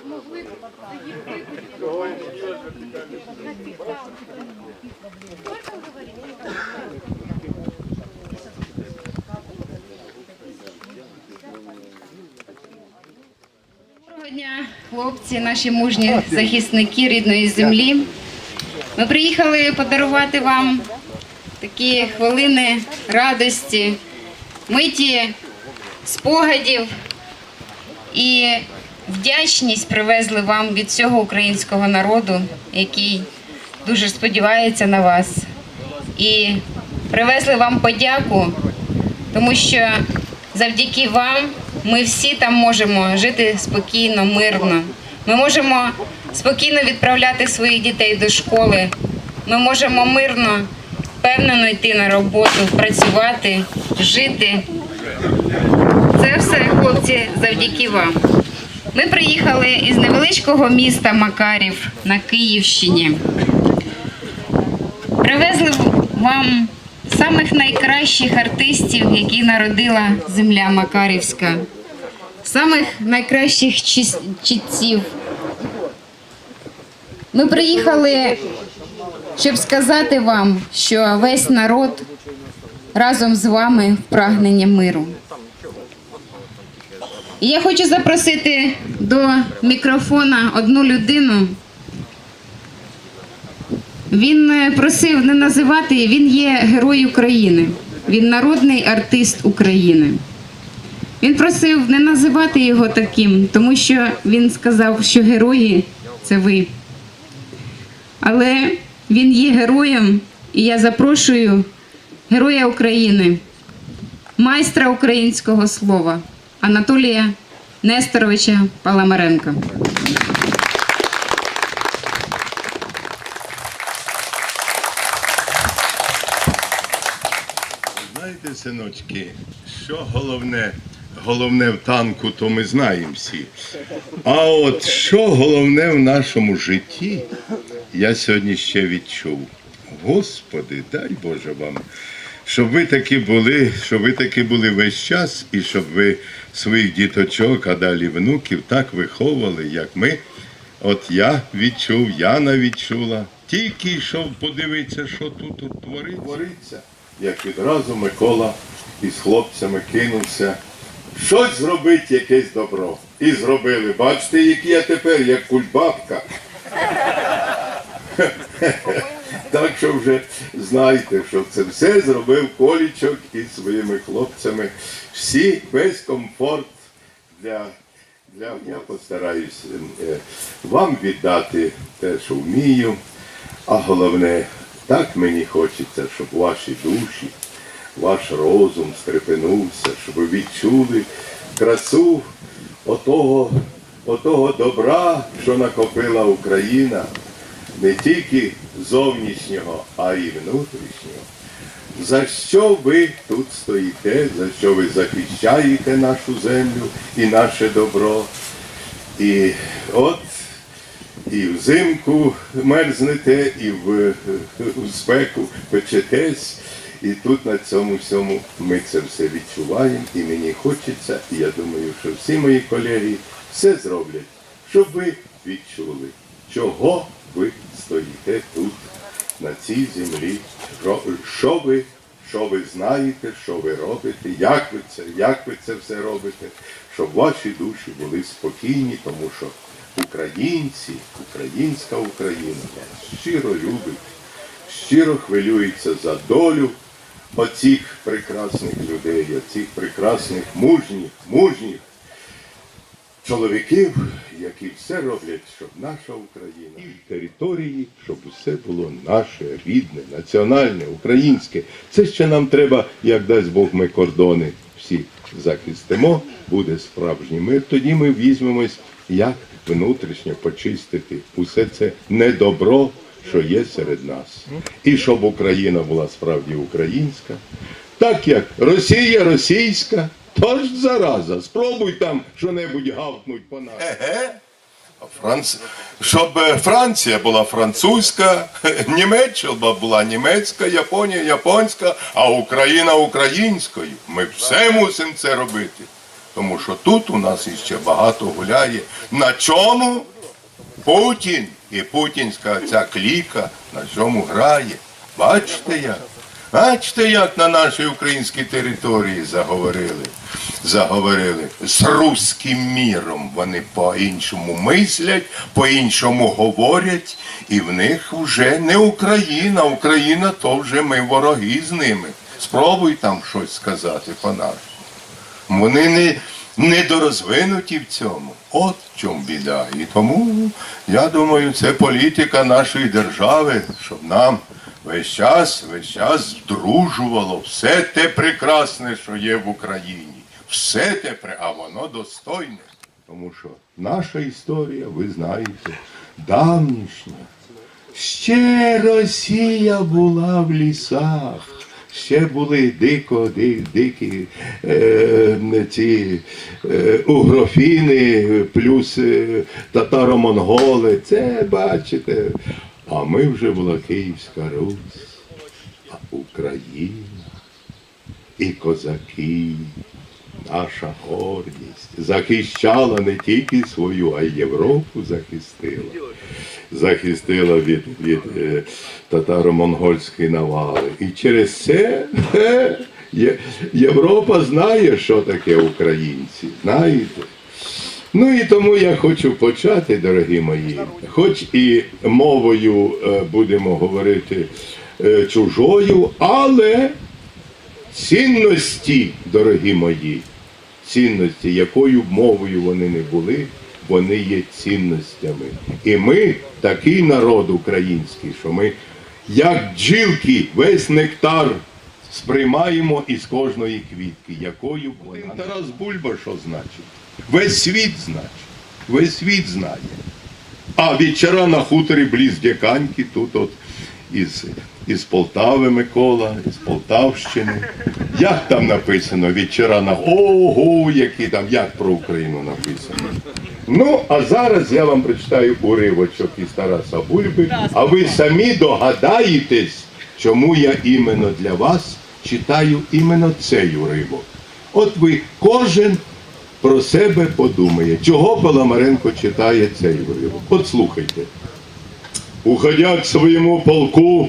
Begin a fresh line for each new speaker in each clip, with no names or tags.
Доброго дня, хлопці, наші мужні захисники рідної землі. Ми приїхали подарувати вам такі хвилини радості, миті спогадів і вдячність привезли вам від всього українського народу, який дуже сподівається на вас. І привезли вам подяку, тому що завдяки вам ми всі там можемо жити спокійно, мирно. Ми можемо спокійно відправляти своїх дітей до школи. Ми можемо мирно, впевнено йти на роботу, працювати, жити. Це все, хлопці, завдяки вам. Ми приїхали із невеличкого міста Макарів на Київщині. Привезли вам самих найкращих артистів, які народила земля Макарівська, самих найкращих чітців. Ми приїхали, щоб сказати вам, що весь народ разом з вами в прагненні миру. І я хочу запросити до мікрофона одну людину. Він е, просив не називати, він є герой України. Він народний артист України. Він просив не називати його таким, тому що він сказав, що герої це ви. Але він є героєм, і я запрошую героя України, майстра українського слова Анатолія Несторовича Паламаренка.
Знаєте, синочки, що головне, головне в танку, то ми знаємо всі. А от що головне в нашому житті, я сьогодні ще відчув. Господи, дай Боже вам, щоб ви такі були, щоб ви такі були весь час, і щоб ви своїх діточок, а далі внуків так виховували, як ми. От я відчув, Яна відчула. Тільки йшов подивитися, що тут от твориться. твориться. Як відразу Микола із хлопцями кинувся. Щось зробити, якесь добро. І зробили. Бачите, які я тепер, як кульбабка. Так що вже знаєте, що це все зробив Колічок із своїми хлопцями. Всі весь комфорт для, для я постараюсь е, вам віддати те, що вмію. А головне, так мені хочеться, щоб ваші душі, ваш розум стрепенувся, щоб ви відчули красу отого, отого добра, що накопила Україна, не тільки зовнішнього, а й внутрішнього. За що ви тут стоїте, за що ви захищаєте нашу землю і наше добро? І от і взимку мерзнете, і в, в спеку печетесь. І тут на цьому всьому ми це все відчуваємо, і мені хочеться, і я думаю, що всі мої колеги все зроблять, щоб ви відчули, чого ви стоїте тут, на цій землі, що- ви, що ви знаєте, що ви робите, як ви це, як ви це все робите, щоб ваші душі були спокійні, тому що українці, українська Україна щиро любить, щиро хвилюється за долю оцих прекрасних людей, оцих прекрасних мужніх, мужніх чоловіків, які все роблять, щоб наша Україна і території, щоб усе було наше, рідне, національне, українське. Це ще нам треба, як дасть Бог, ми кордони всі захистимо, буде справжній мир. Тоді ми візьмемось, як внутрішньо почистити усе це недобро, що є серед нас. І щоб Україна була справді українська, так як Росія російська, тож зараза, спробуй там що-небудь гавкнуть по нас. Еге. Франц... Щоб е, Франція була французька, Німеччина була німецька, Японія японська, а Україна українською. Ми все мусимо це робити. Тому що тут у нас іще багато гуляє. На чому? Путін і путінська ця кліка на цьому грає. Бачите як? Бачите, як на нашій українській території заговорили? Заговорили з руським міром. Вони по-іншому мислять, по-іншому говорять, і в них вже не Україна. Україна то вже ми вороги з ними. Спробуй там щось сказати по-нашому. Вони не, недорозвинуті в цьому. От в чому біда. І тому я думаю, це політика нашої держави, щоб нам весь час, весь час здружувало все те прекрасне, що є в Україні. Все те, а воно достойне. Тому що наша історія, ви знаєте, давнішня. Ще Росія була в лісах. Ще були дико, ди, дикі е, ці е, угрофіни, плюс е, татаро-монголи. Це бачите. А ми вже була Київська Русь, а Україна і козаки, наша гордість, захищала не тільки свою, а й Європу захистила. Захистила від, від е, татаро-монгольської навали. І через це е, Є- Європа знає, що таке українці. Знаєте? Ну і тому я хочу почати, дорогі мої, хоч і мовою е, будемо говорити е, чужою, але цінності, дорогі мої, цінності, якою б мовою вони не були, вони є цінностями. І ми такий народ український, що ми, як бджілки, весь нектар сприймаємо із кожної квітки, якою б вона. Тарас Бульба що значить? Весь світ значить. Весь світ знає. А вечора на хуторі бліз Дяканьки, тут от із, із Полтави Микола, із Полтавщини. Як там написано? Вечора на ого, які там, як про Україну написано. Ну, а зараз я вам прочитаю уривочок із Тараса Бульби, а ви самі догадаєтесь, чому я іменно для вас читаю іменно цей уривок. От ви кожен про себе подумає, чого Паламаренко читає цей уривок. От слухайте. Уходя к своему полку,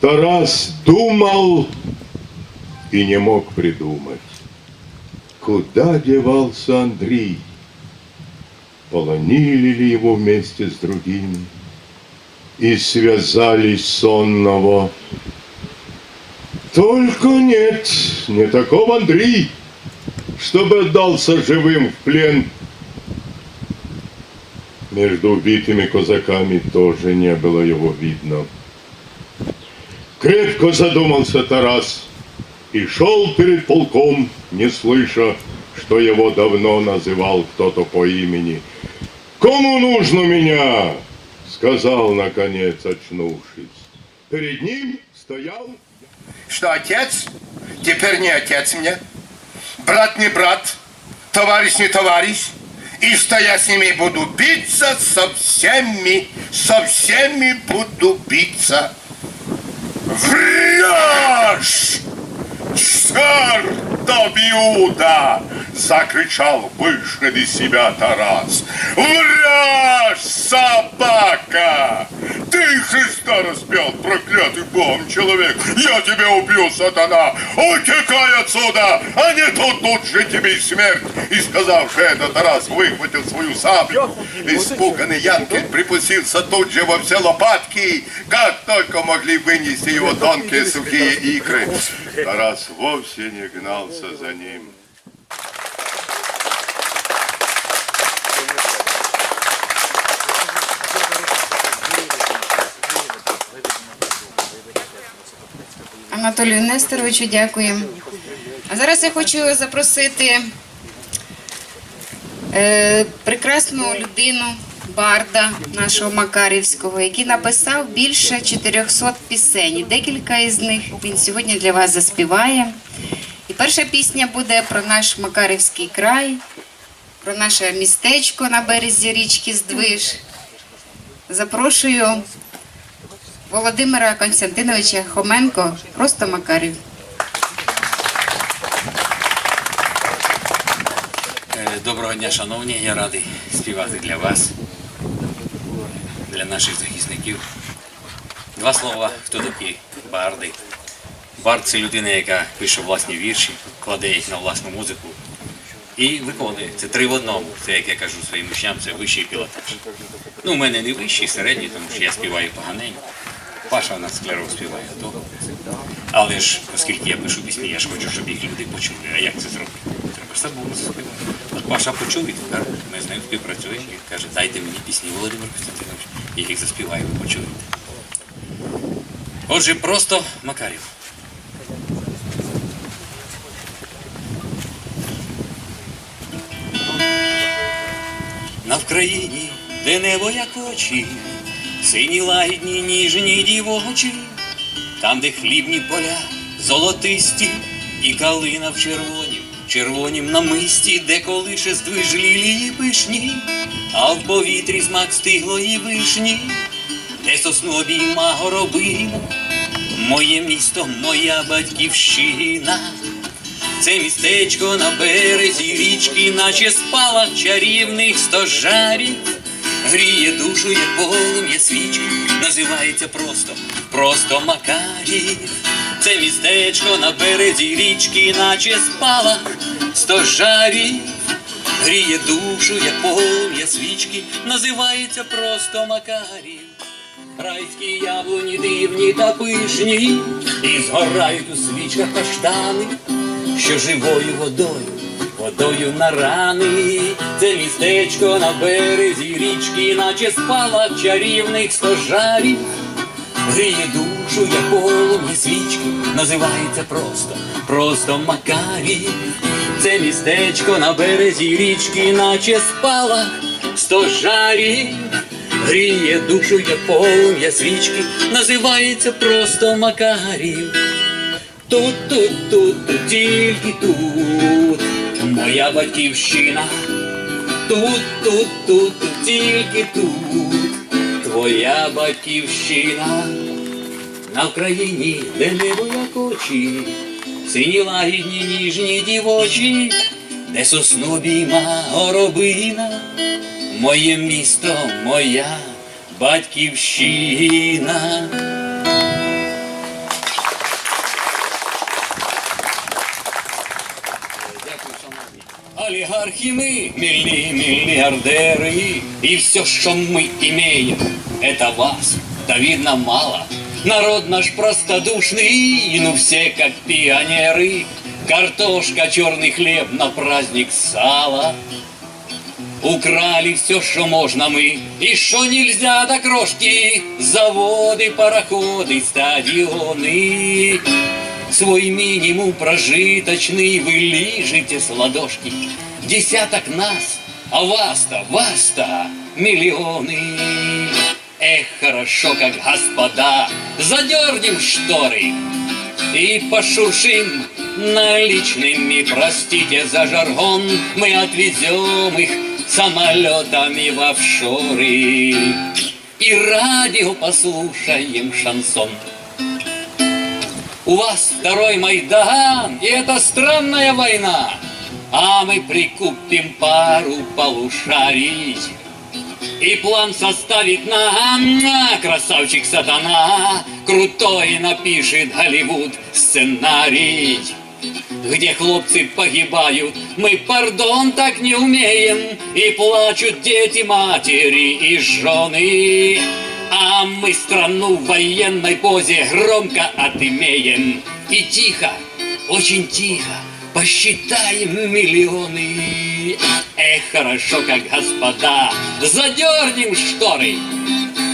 Тарас думал и не мог придумать, куда девался Андрей. Полонили ли его вместе с другими и связались сонного. Только нет, не такого Андрей, чтобы отдался живым в плен между убитыми казаками тоже не было его видно. Крепко задумался Тарас и шел перед полком, не слыша, что его давно называл кто-то по имени. «Кому нужно меня?» — сказал, наконец, очнувшись. Перед ним стоял
что отец теперь не отец мне, брат не брат, товарищ не товарищ, и что я с ними буду биться со всеми, со всеми буду биться. Врешь! Чертов Иуда! Закричал вышли из себя Тарас. Врешь, собака! Ты Христа распял, проклятый Богом человек! Я тебя убью, сатана! Утекай отсюда! А не то тут же тебе и смерть! И сказавши это, Тарас выхватил свою саблю. Испуганный Янкель припустился тут же во все лопатки, как только могли вынести его тонкие сухие икры. Тарас вовсе не гнался за ним.
Анатолію Нестеровичу дякуємо. А зараз я хочу запросити е, прекрасну людину, барда нашого Макарівського, який написав більше 400 пісень. Декілька із них він сьогодні для вас заспіває. І перша пісня буде про наш Макарівський край, про наше містечко на березі річки Здвиж. Запрошую Володимира Константиновича Хоменко, просто Макарів.
Доброго дня, шановні. Я радий співати для вас, для наших захисників. Два слова, хто такі барди. Бард це людина, яка пише власні вірші, кладе їх на власну музику і виконує. Це три в одному. Це, як я кажу своїм учням, це вищий пілотаж. Ну, у мене не вищий, середній, тому що я співаю поганенько. Паша на склероз співає добре. Але ж, оскільки я пишу пісні, я ж хочу, щоб їх люди почули. А як це зробити? Треба ж самому заспівати. От Паша почув і тепер ми з ним співпрацюємо і каже, дайте мені пісні, Володимир Костянтинович, я їх заспіваю, почуєте. Отже, просто Макарів. На Вкраїні, де небо як очі, сині лагідні, ніжні дівочі, там, де хлібні поля золотисті, і калина в червонім, червонім намисті, де колише здвиж лілії пишні, а в повітрі смак стиглої вишні, де сосну обійма горобина, моє місто, моя батьківщина. Це містечко на березі річки, наче спалах чарівних стожарів. Гріє душу, як полум'я свічки, називається просто, просто Макарів. Це містечко на березі річки, наче спалах стожарів. Гріє душу, як полум'я свічки, називається просто Макарів. Райські яблуні дивні та пишні, і згорають у свічках каштани, що живою водою, водою на рани. Це містечко на березі річки, наче спалах чарівних стожарів. Гріє душу, як полум'я свічки, називається просто, просто Макарів. Це містечко на березі річки, наче спалах стожарів. Гріє душу, як полум'я свічки, називається просто Макарів. Тут, тут, тут, тут, тільки тут, моя батьківщина. Тут, тут, тут, тільки тут, твоя батьківщина. На Україні, де небо як очі, сині лагідні, ніжні дівочі, де сосну обійма горобина, моє місто, моя батьківщина. Олигархи мы, мили миллиардеры, и все, что мы имеем, это вас, да видно мало. Народ наш простодушный, ну все как пионеры, картошка, черный хлеб на праздник сала. Украли все, что можно мы, и что нельзя до крошки, заводы, пароходы, стадионы. Свой минимум прожиточный вы лижете с ладошки. Десяток нас, а вас-то, вас-то миллионы. Эх, хорошо, как господа, задернем шторы и пошуршим наличными, простите за жаргон, мы отвезем их самолетами в офшоры. И радио послушаем шансон. У вас второй Майдан, и это странная война. А мы прикупим пару полушарий. И план составит нам а, красавчик сатана. Крутой напишет Голливуд сценарий. Где хлопцы погибают, мы, пардон, так не умеем. И плачут дети, матери и жены. А мы страну в военной позе громко отымеем. И тихо, очень тихо посчитаем миллионы. Эх, хорошо, как господа, задернем шторы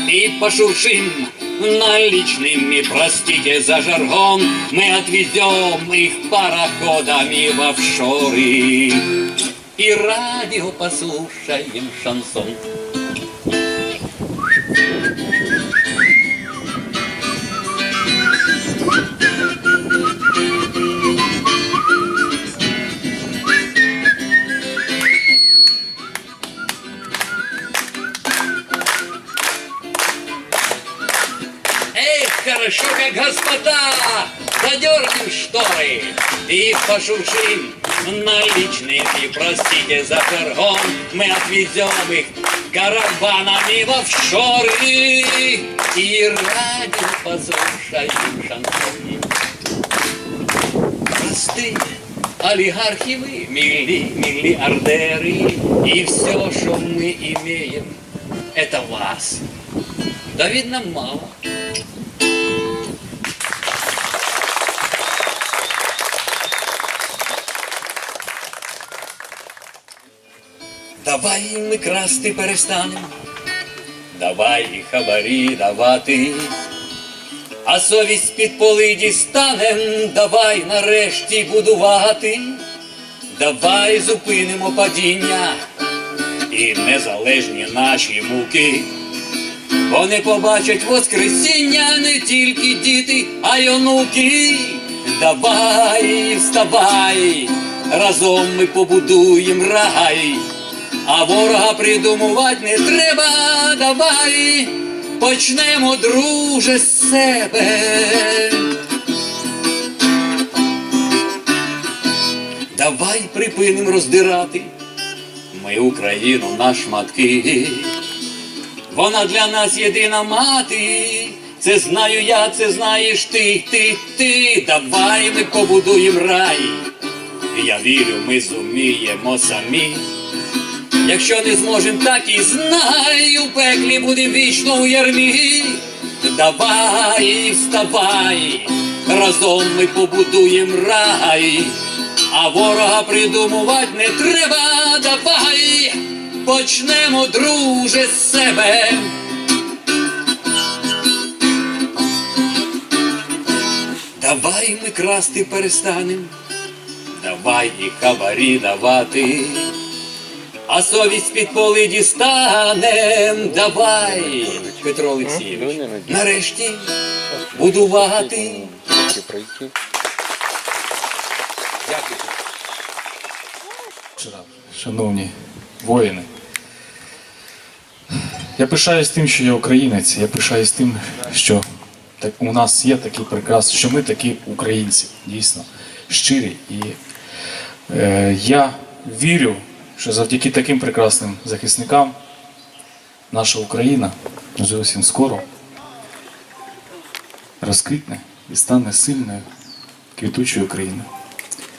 и пошуршим наличными, простите за жаргон, мы отвезем их пароходами в офшоры. И радио послушаем шансон. Пошуршим наличными, простите за жаргон, мы отвезем их караванами в офшоры и радио послушаем шансоны. Простые олигархи вы, милли, миллиардеры, и все, что мы имеем, это вас. Да видно мало. Давай ми красти перестанем, давай і хабарі давати, а совість під поли дістанем, давай нарешті будувати, давай зупинимо падіння і незалежні наші муки. Вони побачать воскресіння не тільки діти, а й онуки. Давай, вставай, разом ми побудуємо рай, а ворога придумувати не треба. Давай почнемо, друже, з себе. Давай припинимо роздирати ми Україну на шматки. Вона для нас єдина мати. Це знаю я, це знаєш ти, ти, ти. Давай ми побудуємо рай. Я вірю, ми зуміємо самі. Якщо не зможем, так і знай, у пеклі буде вічно у ярмі. Давай, вставай, разом ми побудуємо рай, а ворога придумувати не треба. Давай почнемо, друже, з себе. Давай ми красти перестанем, давай і хабарі давати, а совість під поли дістанем. Давай, Петро Олексійович, нарешті будувати. Дякую.
шановні воїни. Я пишаюсь тим, що я українець. Я пишаюсь тим, що у нас є такий прикрас, що ми такі українці, дійсно щирі. І е, я вірю, що завдяки таким прекрасним захисникам наша Україна зовсім скоро розквітне і стане сильною квітучою країною.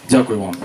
Дякую вам.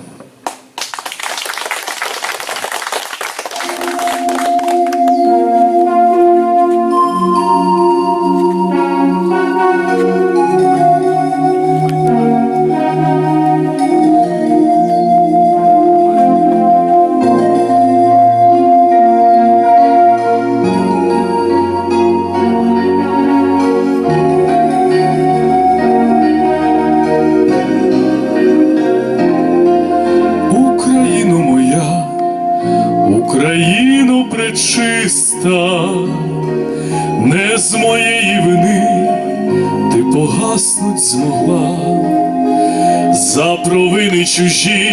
Змогла, за провини чужі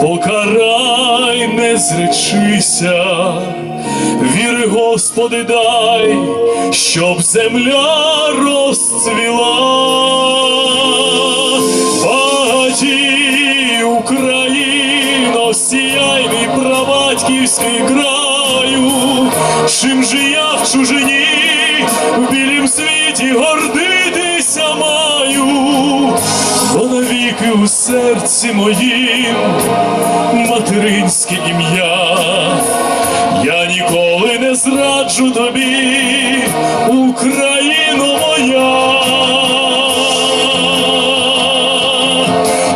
покарай, не зречися, віри, Господи, дай, щоб земля розцвіла. Сіяй прабатьківський краю, чим же я в чужині, у серці моїм материнське ім'я. Я ніколи не зраджу тобі, Україно моя.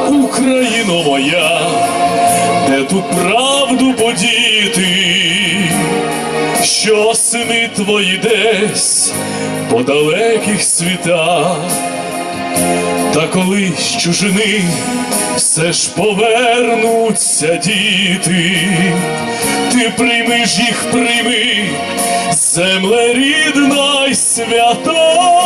Україно моя, де тут правду подіти, що сини твої десь по далеких світах, та коли з чужини все ж повернуться діти, ти приймеш їх, прийми, земле рідна й свята.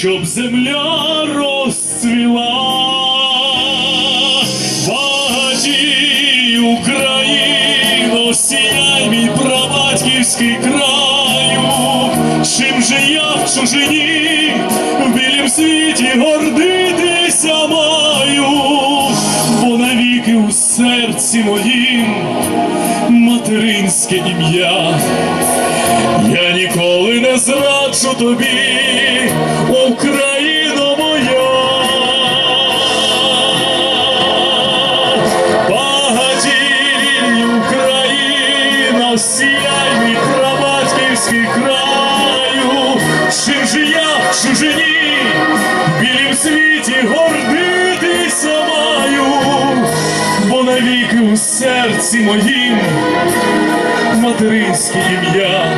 Щоб земля розцвіла. Багатій Україно, сіяй мій прабатьківський краю, чим же я в чужині, в білім світі гордитися маю, бо навіки у серці моїм материнське ім'я. Я ніколи не зраджу тобі, Україно моя. Багатій Україно, сіяй прабатьківський краю, чим же я білім світі гордитися маю, бо навіки у серці моїм материнське ім'я.